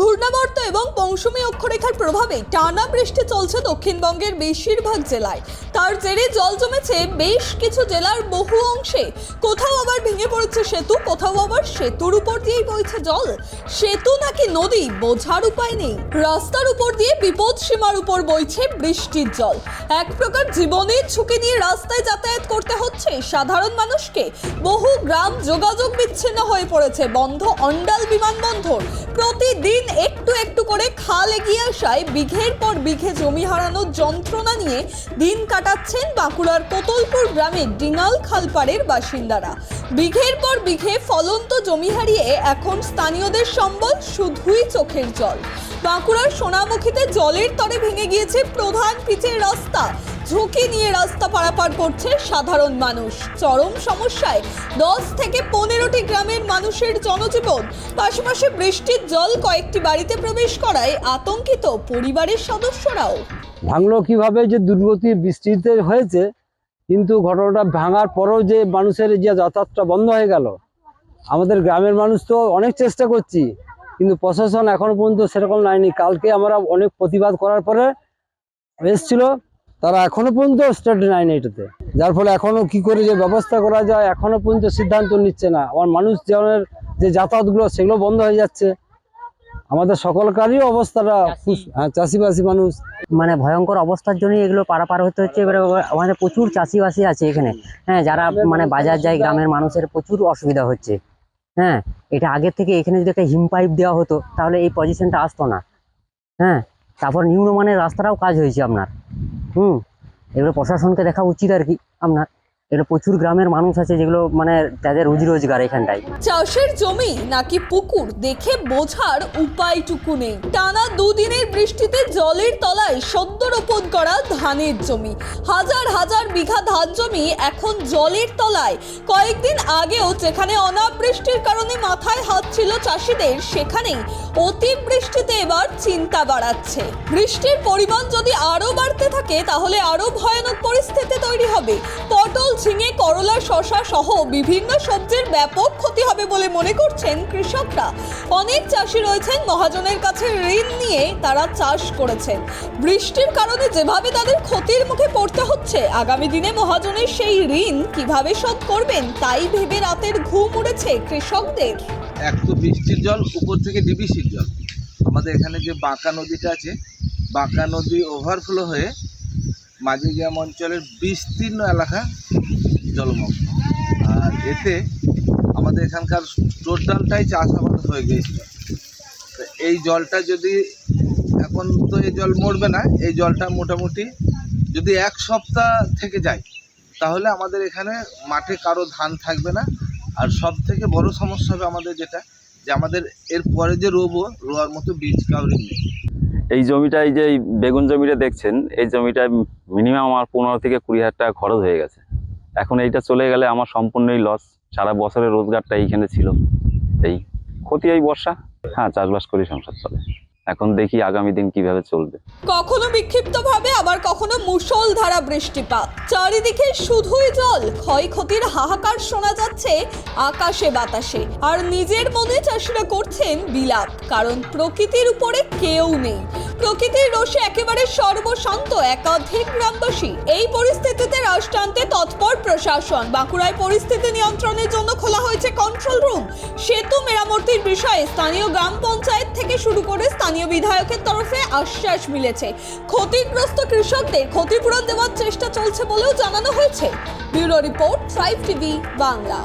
মৌসুমী অক্ষরেখার প্রভাবে টানা বৃষ্টি চলছে দক্ষিণবঙ্গের বেশিরভাগ জেলায়। তার জেরে জল জমেছে বেশ কিছু জেলার বহু অংশে। কোথাও আবার ভেঙে পড়েছে সেতু, কোথাও আবার সেতুর উপর দিয়েই বইছে জল। সেতু নাকি নদী, বোঝার উপায় নেই। রাস্তার উপর দিয়ে বিপদ সীমার উপর বইছে বৃষ্টির জল। এক প্রকার জীবনের ঝুঁকি নিয়ে রাস্তায় যাতায়াত হচ্ছে সাধারণ মানুষকে বহু গ্রাম যোগাযোগ বিচ্ছিন্ন হয়ে পড়েছে, বন্ধ অন্ডাল বিমানবন্দর। প্রতিদিন একটু একটু করে খাল এগিয়ে আসায় বিঘের পর বিঘে জমি হারানোর যন্ত্রণা নিয়ে দিন কাটাচ্ছেন বাঁকুড়ার কোতলপুর গ্রামের ডিঙাল খালপাড়ের বাসিন্দারা। বিঘের পর বিঘে ফলন্ত জমি হারিয়ে এখন স্থানীয়দের সম্বল শুধুই চোখের জল। বাঁকুড়ার সোনামুখীতে জলের তরে ভেঙে গিয়েছে প্রধান পিচের রাস্তা। ঝুঁকি নিয়ে রাস্তা পারাপার করছে সাধারণ মানুষ। চরম সমস্যায় দশ থেকে পনেরোটি গ্রামের মানুষের জনজীবন। পাশাপাশি বৃষ্টির জল কয়েকটি বাড়িতে প্রবেশ করায় আতঙ্কিত পরিবারের সদস্যরাও। ভাঙলো কীভাবে যে দুর্গতি বৃষ্টিতে হয়েছে, কিন্তু ঘটনাটা ভাঙার পরও যে মানুষের যে যাতায়াতটা বন্ধ হয়ে গেল, আমাদের গ্রামের মানুষ তো অনেক চেষ্টা করছি, কিন্তু প্রশাসন এখনও পর্যন্ত সেরকম নাইনি কালকে আমরা অনেক প্রতিবাদ করার পরে এসছিল তারা এখনও পর্যন্ত স্টেট নেয়নি এটাতে যার ফলে এখনও কি করে যে ব্যবস্থা করা যায়, এখনও পর্যন্ত সিদ্ধান্ত নিচ্ছে না। আমার মানুষ জীবনের যে যাতায়াতগুলো, সেগুলো বন্ধ হয়ে যাচ্ছে। আমাদের সকলকারই অবস্থাটা হ্যাঁ চাষিবাসী মানুষ। মানে ভয়ঙ্কর অবস্থার জন্য এগুলো পারাপার হতে হচ্ছে। এবারে আমাদের প্রচুর চাষিবাসী আছে এখানে। হ্যাঁ যারা মানে বাজার যায়, গ্রামের মানুষের প্রচুর অসুবিধা হচ্ছে। হ্যাঁ এটা আগের থেকে এখানে যদি একটা হিম পাইপ দেওয়া হতো, তাহলে এই পজিশনটা আসতো না। হ্যাঁ তারপর নিম্নমানের রাস্তাটাও কাজ হয়েছে আপনার। হুম। এগুলো প্রশাসনকে দেখা উচিত আর কি আপনার। এগুলো প্রচুর গ্রামের মানুষ আছে যেগুলো মানে তাদের রুজি রোজগার এখানটায়। চাষের জমি নাকি পুকুর দেখে বোঝার উপায়টুকু নেই। টানা দুদিনের বৃষ্টিতে জলের তলায় সদ্য রোপণ করা ধানের জমি। হাজার হাজার বিঘা ধান জমি এখন জলের তলায়। কয়েকদিন আগেও যেখানে অনাবৃষ্টির কারণে মাথায় হাত ছিল চাষিদের, সেখানেই অতিবৃষ্টিতে এবার চিন্তা বাড়াচ্ছে। বৃষ্টির পরিমাণ যদি আরও বাড়তে থাকে, তাহলে আরও ভয়ানক পরিস্থিতি তৈরি হবে। পটল ঝিঙে, করলা শশা সহ বিভিন্ন সবজির ব্যাপক ক্ষতি হবে বলে মনে করছেন কৃষকরা। অনেক চাষি রয়েছেন, মহাজনের কাছে ঋণ নিয়ে তারা চাষ করেছেন। বৃষ্টির কারণে যেভাবে তাদের ক্ষতির মুখে পড়তে হচ্ছে, আগামী দিনে মহাজনের সেই ঋণ কীভাবে শোধ করবেন তাই ভেবে রাতের ঘুম উড়েছে কৃষকদের। এক তো বৃষ্টির জল, উপর থেকে ডিবিসির জল। আমাদের এখানে যে বাঁকা নদীটা আছে, বাঁকা নদী ওভারফ্লো হয়ে মাঝিগ্রাম অঞ্চলের বিস্তীর্ণ এলাকা জলমগ্ন। আর এতে আমাদের এখানকার টোটালটাই চাষাবাদ হয়ে গিয়েছিল। তো এই জলটা যদি এখন তো এই জল মরবে না, এই জলটা মোটামুটি যদি এক সপ্তাহ থেকে যায়, তাহলে আমাদের এখানে মাঠে কারও ধান থাকবে না। আর সব থেকে বড় সমস্যা হবে আমাদের যেটা, যে আমাদের এর পরে যে রোবো, রোয়ার মতো বীজ কাউরি নেই। এই জমিটায় যে এই বেগুন জমিটা দেখছেন, এই জমিটায় মিনিমাম আমার পনেরো থেকে কুড়ি হাজার টাকা খরচ হয়ে গেছে। এখন এইটা চলে গেলে আমার সম্পূর্ণই লস সারা বছরের রোজগারটা এইখানে ছিল। এই ক্ষতি এই বর্ষা। হ্যাঁ চাষবাস করি, সংসার চলে। এখন দেখি আগামী দিন কীভাবে চলবে। কখনো বিক্ষিপ্তভাবে, আবার কখনো মুষলধারা বৃষ্টিপাত। চারিদিকে শুধুই জল। ক্ষয়ক্ষতির হাহাকার শোনা যাচ্ছে আকাশে বাতাসে। আর নিজের মনে চাষিরা করছেন বিলাপ। কারণ প্রকৃতির উপরে কেউ নেই। প্রকৃতির রোষে একেবারে সর্বশান্ত, একাধিক গ্রামবাসী। এই পরিস্থিতিতে রাশ টানতে তৎপর প্রশাসন। বাঁকুড়ায় পরিস্থিতি নিয়ন্ত্রণের জন্য খোলা হয়েছে কন্ট্রোল রুম সেতু মেরামতির বিষয়ে স্থানীয় গ্রাম পঞ্চায়েত থেকে শুরু করে স্থানীয় বিধায়কের তরফে আশ্বাস মিলেছে। ক্ষতিগ্রস্ত কৃষকদের ক্ষতিপূরণ দেওয়ার চেষ্টা চলছে বলেও জানানো হয়েছে। Bureau report five TV Bangla.